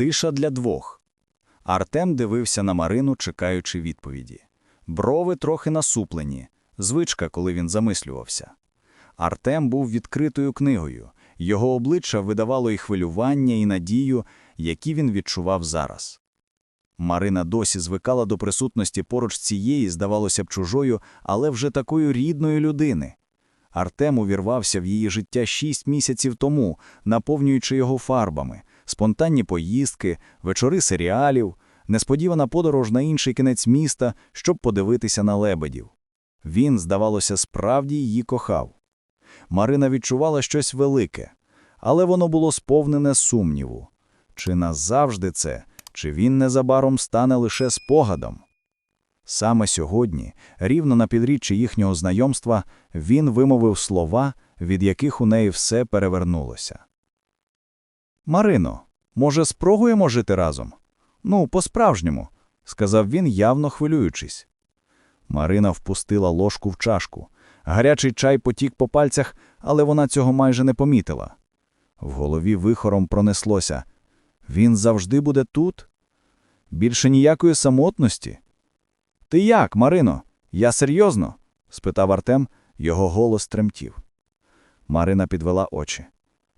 Тиша для двох. Артем дивився на Марину, чекаючи відповіді. Брови трохи насуплені, звичка, коли він замислювався. Артем був відкритою книгою. Його обличчя видавало і хвилювання, і надію, які він відчував зараз. Марина досі звикала до присутності поруч цієї, здавалося б, чужою, але вже такої рідної людини. Артем увірвався в її життя шість місяців тому, наповнюючи його фарбами, спонтанні поїздки, вечори серіалів, несподівана подорож на інший кінець міста, щоб подивитися на лебедів. Він, здавалося, справді її кохав. Марина відчувала щось велике, але воно було сповнене сумніву. Чи назавжди це, чи він незабаром стане лише спогадом? Саме сьогодні, рівно на підріччі їхнього знайомства, він вимовив слова, від яких у неї все перевернулося. Марино, може, спробуємо жити разом? Ну, по-справжньому, сказав він, явно хвилюючись. Марина впустила ложку в чашку. Гарячий чай потік по пальцях, але вона цього майже не помітила. В голові вихором пронеслося. Він завжди буде тут? Більше ніякої самотності. Ти як, Марино? Я серйозно? спитав Артем, його голос тремтів. Марина підвела очі.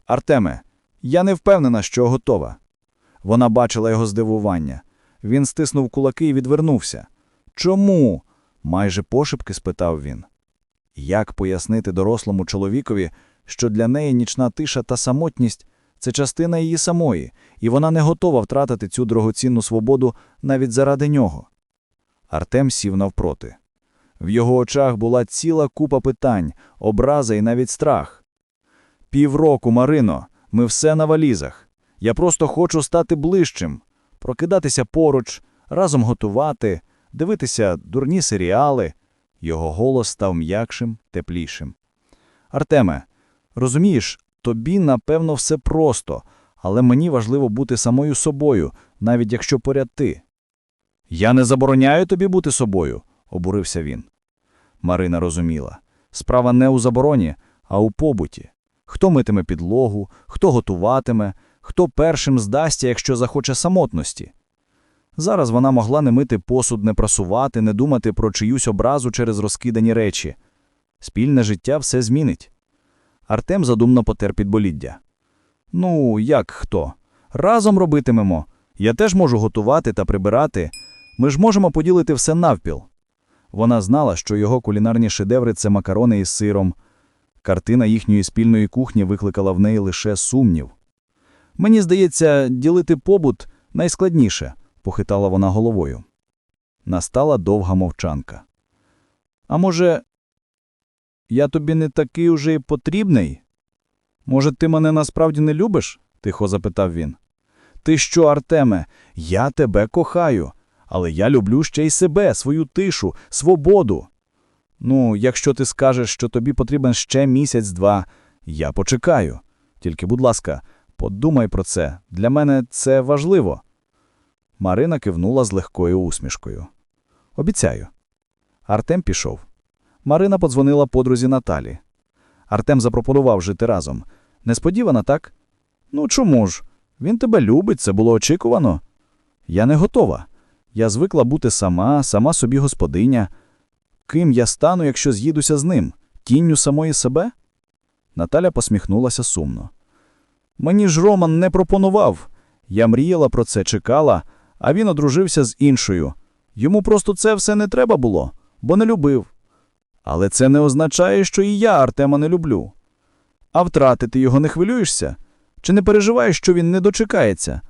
Артеме, я не впевнена, що готова. Вона бачила його здивування. Він стиснув кулаки і відвернувся. Чому? майже пошепки спитав він. Як пояснити дорослому чоловікові, що для неї нічна тиша та самотність це частина її самої, і вона не готова втратити цю дорогоцінну свободу навіть заради нього? Артем сів навпроти. В його очах була ціла купа питань, образа і навіть страх. Півроку, Марино, ми все на валізах. Я просто хочу стати ближчим, прокидатися поруч, разом готувати, дивитися дурні серіали. Його голос став м'якшим, теплішим. Артеме, розумієш, тобі, напевно, все просто, але мені важливо бути самою собою, навіть якщо поряд ти. Я не забороняю тобі бути собою, обурився він. Марина розуміла. Справа не у забороні, а у побуті. Хто митиме підлогу, хто готуватиме, хто першим здасться, якщо захоче самотності. Зараз вона могла не мити посуд, не прасувати, не думати про чиюсь образу через розкидані речі. Спільне життя все змінить. Артем задумно потер підболіддя. Ну, як хто? Разом робитимемо. Я теж можу готувати та прибирати. Ми ж можемо поділити все навпіл. Вона знала, що його кулінарні шедеври це макарони із сиром. Картина їхньої спільної кухні викликала в неї лише сумнів. Мені здається, ділити побут найскладніше, похитала вона головою. Настала довга мовчанка. А може, я тобі не такий уже й потрібний? Може, ти мене насправді не любиш? тихо запитав він. Ти що, Артеме, я тебе кохаю, але я люблю ще й себе, свою тишу, свободу. Ну, якщо ти скажеш, що тобі потрібен ще місяць-два, я почекаю. Тільки, будь ласка, подумай про це. Для мене це важливо. Марина кивнула з легкою усмішкою. Обіцяю. Артем пішов. Марина подзвонила подрузі Наталі. Артем запропонував жити разом. Несподівано, так? Ну чому ж? Він тебе любить, це було очікувано. Я не готова. Я звикла бути сама, сама собі господиня. Ким я стану, якщо з'їдуся з ним? Тінню самої себе? Наталя посміхнулася сумно. Мені ж Роман не пропонував. Я мріяла про це, чекала, а він одружився з іншою. Йому просто це все не треба було, бо не любив. Але це не означає, що і я Артема не люблю. А втратити його не хвилюєшся? Чи не переживаєш, що він не дочекається?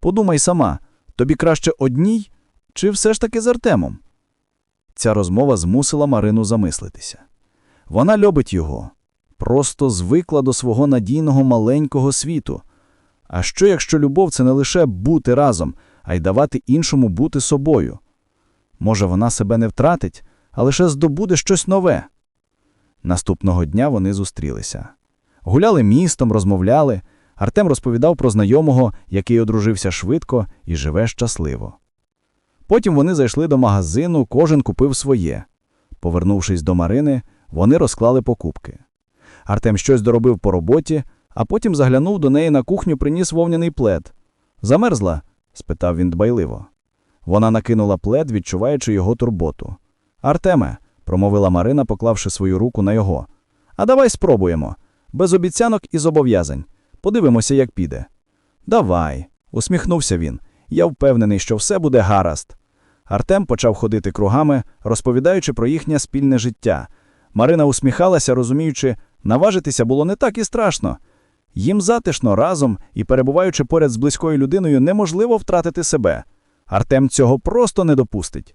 Подумай сама, тобі краще одній, чи все ж таки з Артемом? Ця розмова змусила Марину замислитися. Вона любить його, просто звикла до свого надійного маленького світу. А що, якщо любов це не лише бути разом, а й давати іншому бути собою? Може, вона себе не втратить, а лише здобуде щось нове. Наступного дня вони зустрілися. Гуляли містом, розмовляли. Артем розповідав про знайомого, який одружився швидко і живе щасливо. Потім вони зайшли до магазину, кожен купив своє. Повернувшись до Марини, вони розклали покупки. Артем щось доробив по роботі, а потім заглянув до неї на кухню, приніс вовняний плед. Замерзла? спитав він дбайливо. Вона накинула плед, відчуваючи його турботу. Артеме, промовила Марина, поклавши свою руку на його. А давай спробуємо. Без обіцянок і зобов'язань. Подивимося, як піде. Давай, усміхнувся він. Я впевнений, що все буде гаразд. Артем почав ходити кругами, розповідаючи про їхнє спільне життя. Марина усміхалася, розуміючи, наважитися було не так і страшно. Їм затишно разом і, перебуваючи поряд з близькою людиною, неможливо втратити себе. Артем цього просто не допустить.